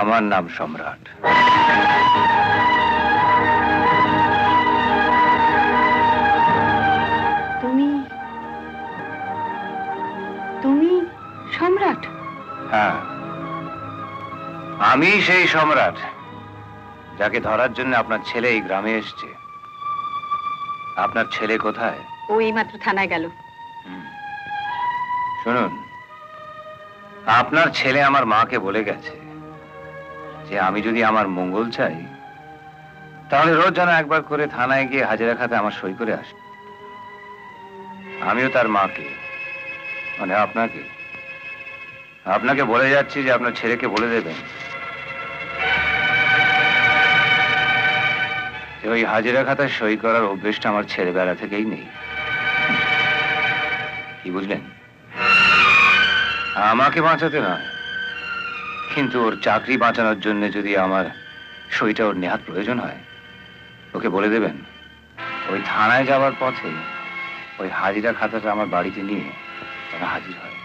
আমার নাম সম্রাট। তুমি তুমি সম্রাট? হ্যাঁ। আমি সেই সম্রাট যাকে ধরার জন্য আপনার ছেলে এই গ্রামে এসছে। আপনার ছেলে কোথায়? ও এইমাত্র থানায় গেল। শুনুন আপনার ছেলে আমার মাকে বলে গেছে যে আমি যদি আমার মঙ্গল চাই তাহলে রোজ যেন একবার করে থানায় গিয়ে হাজিরা খাতে আমার সই করে আসে। আমিও তার মাকে মানে আপনাকে আপনাকে বলে যাচ্ছি যে আপনার ছেলেকে বলে দেবেন। ওই হাজিরা খাতায় সই করার অভ্যেসটা আমার ছেলেবেলা থেকেই নেই। কি বুঝলেন? আমাকে বাঁচাতে নয়, কিন্তু ওর চাকরি বাঁচানোর জন্য যদি আমার সইটা ওর নেহাত প্রয়োজন হয়, ওকে বলে দেবেন, ওই থানায় যাওয়ার পথে ওই হাজিরা খাতাটা আমার বাড়িতে নিয়ে তারা হাজির হয়।